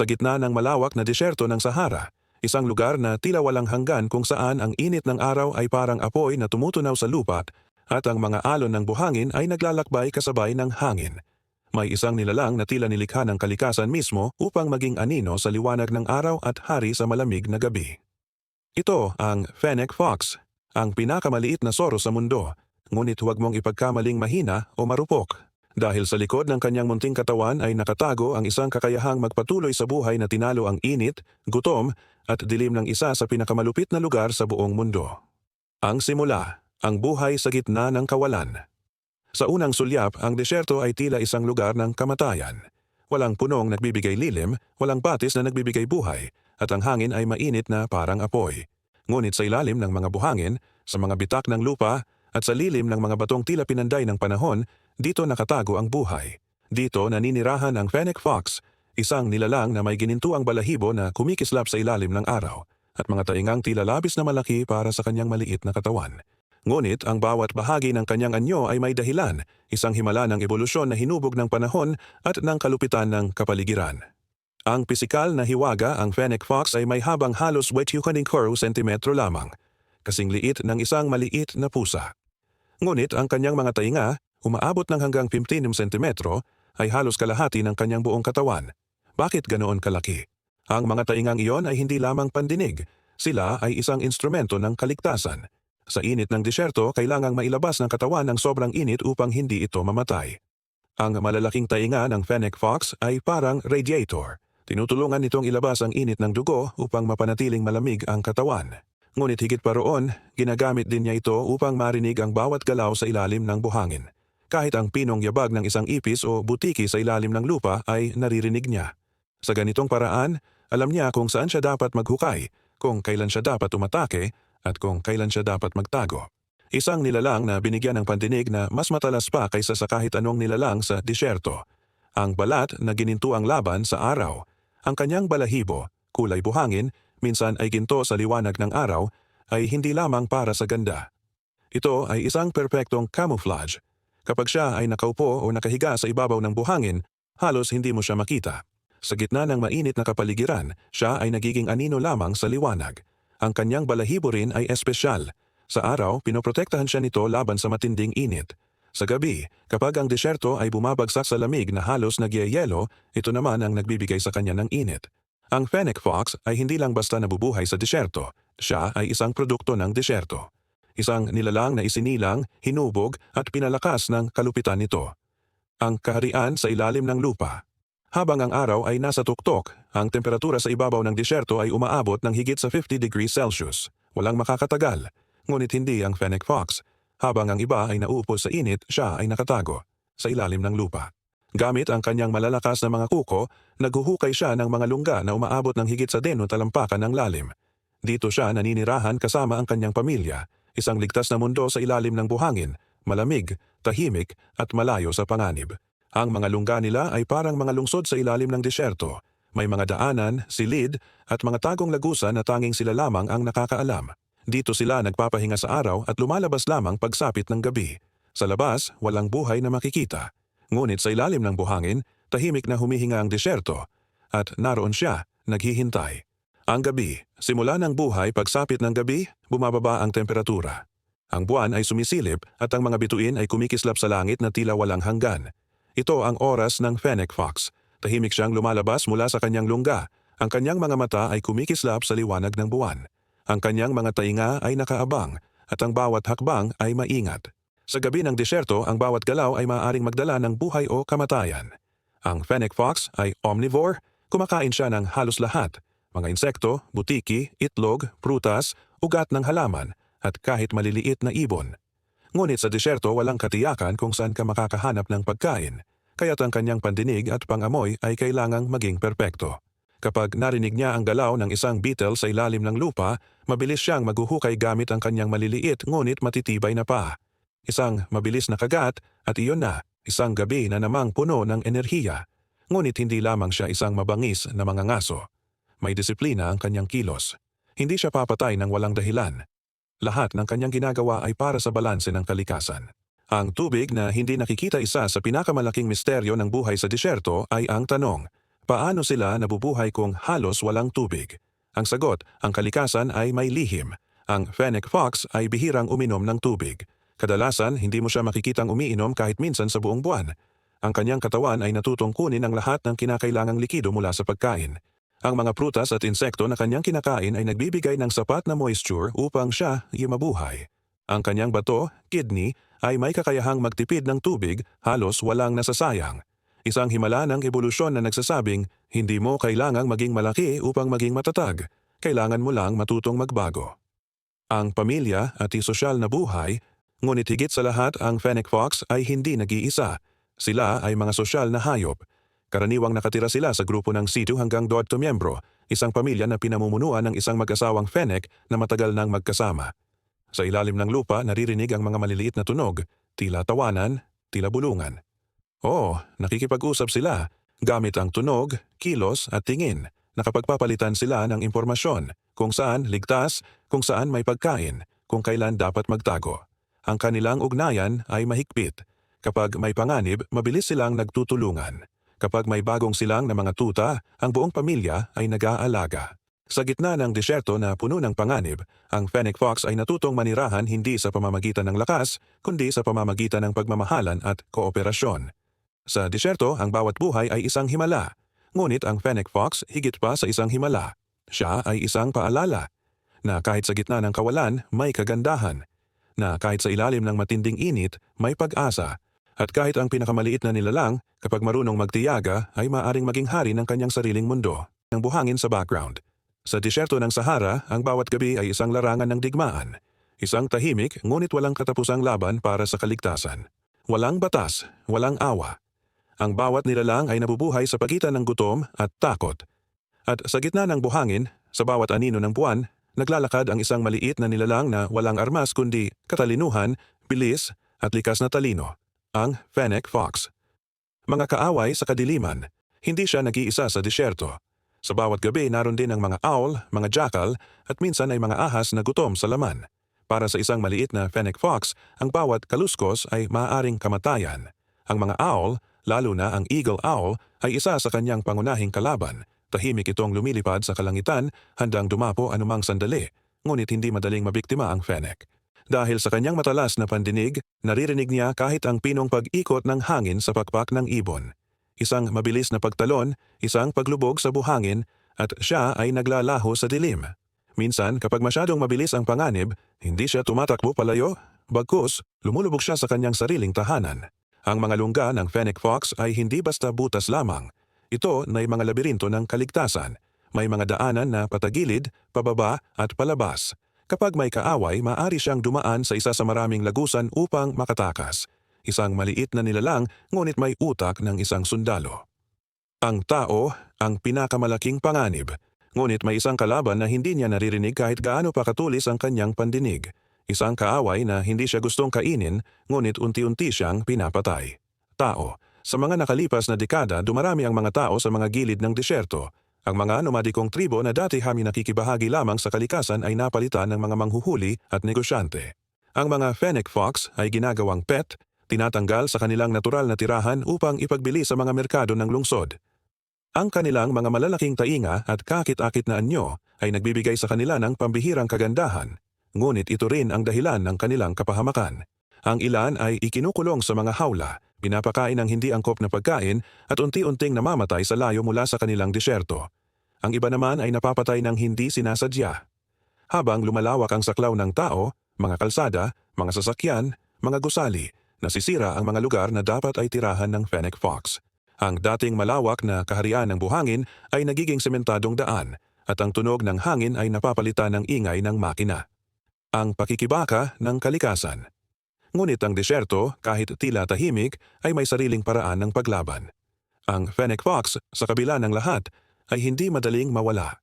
Sa gitna ng malawak na disyerto ng Sahara, isang lugar na tila walang hanggan kung saan ang init ng araw ay parang apoy na tumutunaw sa lupa at ang mga alon ng buhangin ay naglalakbay kasabay ng hangin. May isang nilalang na tila nilikha ng kalikasan mismo upang maging anino sa liwanag ng araw at hari sa malamig na gabi. Ito ang Fennec Fox, ang pinakamaliit na soro sa mundo, ngunit huwag mong ipagkamaling mahina o marupok. Dahil sa likod ng kanyang munting katawan ay nakatago ang isang kakayahang magpatuloy sa buhay na tinalo ang init, gutom at dilim ng isa sa pinakamalupit na lugar sa buong mundo. Ang simula, ang buhay sa gitna ng kawalan. Sa unang sulyap, ang desyerto ay tila isang lugar ng kamatayan. Walang punong nagbibigay lilim, walang batis na nagbibigay buhay, at ang hangin ay mainit na parang apoy. Ngunit sa ilalim ng mga buhangin, sa mga bitak ng lupa, at sa lilim ng mga batong tila pinanday ng panahon, dito nakatago ang buhay. Dito naninirahan ang Fennec Fox, isang nilalang na may ginintuang balahibo na kumikislap sa ilalim ng araw, at mga taingang tila labis na malaki para sa kanyang maliit na katawan. Ngunit ang bawat bahagi ng kanyang anyo ay may dahilan, isang himala ng ebolusyon na hinubog ng panahon at ng kalupitan ng kapaligiran. Ang pisikal na hiwaga, ang Fennec Fox ay may habang halos 24 sentimetro lamang, kasing liit ng isang maliit na pusa. Ngunit ang kanyang mga tainga, umaabot ng hanggang 15 sentimetro, ay halos kalahati ng kanyang buong katawan. Bakit ganoon kalaki? Ang mga taingang iyon ay hindi lamang pandinig, sila ay isang instrumento ng kaligtasan. Sa init ng disyerto, kailangang mailabas ng katawan ng sobrang init upang hindi ito mamatay. Ang malalaking tainga ng Fennec Fox ay parang radiator. Tinutulungan nitong ilabas ang init ng dugo upang mapanatiling malamig ang katawan. Ngunit higit pa roon, ginagamit din niya ito upang marinig ang bawat galaw sa ilalim ng buhangin. Kahit ang pinong yabag ng isang ipis o butiki sa ilalim ng lupa ay naririnig niya. Sa ganitong paraan, alam niya kung saan siya dapat maghukay, kung kailan siya dapat umatake, at kung kailan siya dapat magtago. Isang nilalang na binigyan ng pandinig na mas matalas pa kaysa sa kahit anong nilalang sa disyerto. Ang balat na gininto ang laban sa araw. Ang kanyang balahibo, kulay buhangin, minsan ay ginto sa liwanag ng araw, ay hindi lamang para sa ganda. Ito ay isang perpektong camouflage. Kapag siya ay nakaupo o nakahiga sa ibabaw ng buhangin, halos hindi mo siya makita. Sa gitna ng mainit na kapaligiran, siya ay nagiging anino lamang sa liwanag. Ang kanyang balahibo rin ay espesyal. Sa araw, pinoprotektahan siya nito laban sa matinding init. Sa gabi, kapag ang disyerto ay bumabagsak sa lamig na halos nagyayelo, ito naman ang nagbibigay sa kanya ng init. Ang Fennec Fox ay hindi lang basta nabubuhay sa disyerto, siya ay isang produkto ng disyerto. Isang nilalang na isinilang, hinubog at pinalakas ng kalupitan nito. Ang kaharian sa ilalim ng lupa. Habang ang araw ay nasa tuktok, ang temperatura sa ibabaw ng disyerto ay umaabot ng higit sa 50 degrees Celsius. Walang makakatagal, ngunit hindi ang Fennec Fox. Habang ang iba ay nauupo sa init, siya ay nakatago sa ilalim ng lupa. Gamit ang kanyang malalakas na mga kuko, naghuhukay siya ng mga lungga na umaabot ng higit sa deno talampakan ng lalim. Dito siya naninirahan kasama ang kanyang pamilya, isang ligtas na mundo sa ilalim ng buhangin, malamig, tahimik at malayo sa panganib. Ang mga lungga nila ay parang mga lungsod sa ilalim ng disyerto. May mga daanan, silid at mga tagong lagusan na tanging sila lamang ang nakakaalam. Dito sila nagpapahinga sa araw at lumalabas lamang pagsapit ng gabi. Sa labas, walang buhay na makikita. Ngunit sa ilalim ng buhangin, tahimik na humihinga ang disyerto. At naroon siya, naghihintay. Ang gabi, simula ng buhay pagsapit ng gabi, bumababa ang temperatura. Ang buwan ay sumisilip at ang mga bituin ay kumikislap sa langit na tila walang hanggan. Ito ang oras ng Fennec Fox. Tahimik siyang lumalabas mula sa kanyang lungga. Ang kanyang mga mata ay kumikislap sa liwanag ng buwan. Ang kanyang mga tainga ay nakaabang at ang bawat hakbang ay maingat. Sa gabi ng disyerto, ang bawat galaw ay maaaring magdala ng buhay o kamatayan. Ang Fennec Fox ay omnivore, kumakain siya ng halos lahat. Mga insekto, butiki, itlog, prutas, ugat ng halaman, at kahit maliliit na ibon. Ngunit sa disyerto walang katiyakan kung saan ka makakahanap ng pagkain kaya't ang kanyang pandinig at pangamoy ay kailangang maging perpekto. Kapag narinig niya ang galaw ng isang beetle sa ilalim ng lupa, mabilis siyang maghuhukay gamit ang kanyang maliliit ngunit matitibay na paa. Isang mabilis na kagat at iyon na, isang gabi na namang puno ng enerhiya. Ngunit hindi lamang siya isang mabangis na mga ngaso. May disiplina ang kanyang kilos. Hindi siya papatay ng walang dahilan. Lahat ng kanyang ginagawa ay para sa balanse ng kalikasan. Ang tubig na hindi nakikita isa sa pinakamalaking misteryo ng buhay sa disyerto ay ang tanong, paano sila nabubuhay kung halos walang tubig? Ang sagot, ang kalikasan ay may lihim. Ang fennec fox ay bihirang uminom ng tubig. Kadalasan, hindi mo siya makikitang umiinom kahit minsan sa buong buwan. Ang kanyang katawan ay natutong kunin ang lahat ng kinakailangang likido mula sa pagkain. Ang mga prutas at insekto na kanyang kinakain ay nagbibigay ng sapat na moisture upang siya ay mabuhay. Ang kanyang bato, kidney, ay may kakayahang magtipid ng tubig halos walang nasasayang. Isang himala ng ebolusyon na nagsasabing, hindi mo kailangang maging malaki upang maging matatag. Kailangan mo lang matutong magbago. Ang pamilya at isosyal na buhay, ngunit higit sa lahat ang fennec fox ay hindi nag-iisa. Sila ay mga sosyal na hayop. Karaniwang nakatira sila sa grupo ng 7 hanggang 12 miyembro, isang pamilya na pinamumunuan ng isang mag-asawang fennec na matagal nang magkasama. Sa ilalim ng lupa naririnig ang mga maliliit na tunog, tila tawanan, tila bulungan. Oo, nakikipag-usap sila, gamit ang tunog, kilos at tingin. Nakapagpapalitan sila ng impormasyon, kung saan ligtas, kung saan may pagkain, kung kailan dapat magtago. Ang kanilang ugnayan ay mahigpit. Kapag may panganib, mabilis silang nagtutulungan. Kapag may bagong silang na mga tuta, ang buong pamilya ay nag-aalaga. Sa gitna ng disyerto na puno ng panganib, ang fennec fox ay natutong manirahan hindi sa pamamagitan ng lakas, kundi sa pamamagitan ng pagmamahalan at kooperasyon. Sa disyerto, ang bawat buhay ay isang himala. Ngunit ang fennec fox higit pa sa isang himala. Siya ay isang paalala na kahit sa gitna ng kawalan, may kagandahan. Na kahit sa ilalim ng matinding init, may pag-asa. At kahit ang pinakamaliit na nilalang, kapag marunong magtiyaga, ay maaring maging hari ng kanyang sariling mundo. Ng buhangin sa background. Sa disyerto ng Sahara, ang bawat gabi ay isang larangan ng digmaan. Isang tahimik ngunit walang katapusang laban para sa kaligtasan. Walang batas, walang awa. Ang bawat nilalang ay nabubuhay sa pagitan ng gutom at takot. At sa gitna ng buhangin, sa bawat anino ng buwan, naglalakad ang isang maliit na nilalang na walang armas kundi katalinuhan, bilis at likas na talino, ang Fennec Fox. Mga kaaway sa kadiliman, hindi siya nag-iisa sa disyerto. Sa bawat gabi naroon din ang mga owl, mga jackal at minsan ay mga ahas na gutom sa laman. Para sa isang maliit na fennec fox, ang bawat kaluskos ay maaaring kamatayan. Ang mga owl, lalo na ang eagle owl, ay isa sa kanyang pangunahing kalaban. Tahimik itong lumilipad sa kalangitan, handang dumapo anumang sandali, ngunit hindi madaling mabiktima ang fennec. Dahil sa kanyang matalas na pandinig, naririnig niya kahit ang pinong pag-ikot ng hangin sa pakpak ng ibon isang mabilis na pagtalon, isang paglubog sa buhangin, at siya ay naglalaho sa dilim. Minsan, kapag masyadong mabilis ang panganib, hindi siya tumatakbo palayo, bagkus lumulubog siya sa kanyang sariling tahanan. Ang mga lungga ng Fennec Fox ay hindi basta butas lamang. Ito na mga labirinto ng kaligtasan. May mga daanan na patagilid, pababa at palabas. Kapag may kaaway, maaari siyang dumaan sa isa sa maraming lagusan upang makatakas isang maliit na nilalang ngunit may utak ng isang sundalo. Ang tao, ang pinakamalaking panganib, ngunit may isang kalaban na hindi niya naririnig kahit gaano pa katulis ang kanyang pandinig. Isang kaaway na hindi siya gustong kainin, ngunit unti-unti siyang pinapatay. Tao. Sa mga nakalipas na dekada, dumarami ang mga tao sa mga gilid ng disyerto. Ang mga nomadikong tribo na dati hami nakikibahagi lamang sa kalikasan ay napalitan ng mga manghuhuli at negosyante. Ang mga fennec fox ay ginagawang pet, tinatanggal sa kanilang natural na tirahan upang ipagbili sa mga merkado ng lungsod. Ang kanilang mga malalaking tainga at kakit-akit na anyo ay nagbibigay sa kanila ng pambihirang kagandahan, ngunit ito rin ang dahilan ng kanilang kapahamakan. Ang ilan ay ikinukulong sa mga hawla, pinapakain ng hindi angkop na pagkain at unti-unting namamatay sa layo mula sa kanilang disyerto. Ang iba naman ay napapatay ng hindi sinasadya. Habang lumalawak ang saklaw ng tao, mga kalsada, mga sasakyan, mga gusali, nasisira ang mga lugar na dapat ay tirahan ng Fennec Fox. Ang dating malawak na kaharian ng buhangin ay nagiging sementadong daan at ang tunog ng hangin ay napapalitan ng ingay ng makina. Ang pakikibaka ng kalikasan. Ngunit ang disyerto, kahit tila tahimik, ay may sariling paraan ng paglaban. Ang Fennec Fox, sa kabila ng lahat, ay hindi madaling mawala.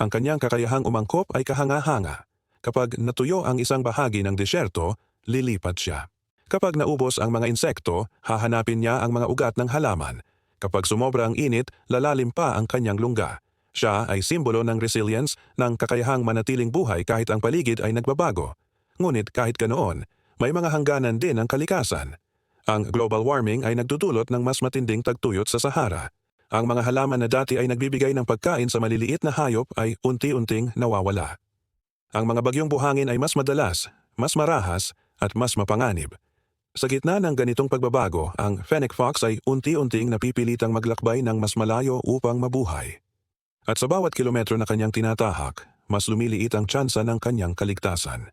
Ang kanyang kakayahang umangkop ay kahanga-hanga. Kapag natuyo ang isang bahagi ng disyerto, lilipat siya. Kapag naubos ang mga insekto, hahanapin niya ang mga ugat ng halaman. Kapag sumobra ang init, lalalim pa ang kanyang lungga. Siya ay simbolo ng resilience ng kakayahang manatiling buhay kahit ang paligid ay nagbabago. Ngunit kahit ganoon, may mga hangganan din ang kalikasan. Ang global warming ay nagdudulot ng mas matinding tagtuyot sa Sahara. Ang mga halaman na dati ay nagbibigay ng pagkain sa maliliit na hayop ay unti-unting nawawala. Ang mga bagyong buhangin ay mas madalas, mas marahas, at mas mapanganib. Sa gitna ng ganitong pagbabago, ang fennec fox ay unti-unting napipilitang maglakbay ng mas malayo upang mabuhay. At sa bawat kilometro na kanyang tinatahak, mas lumiliit ang tsansa ng kanyang kaligtasan.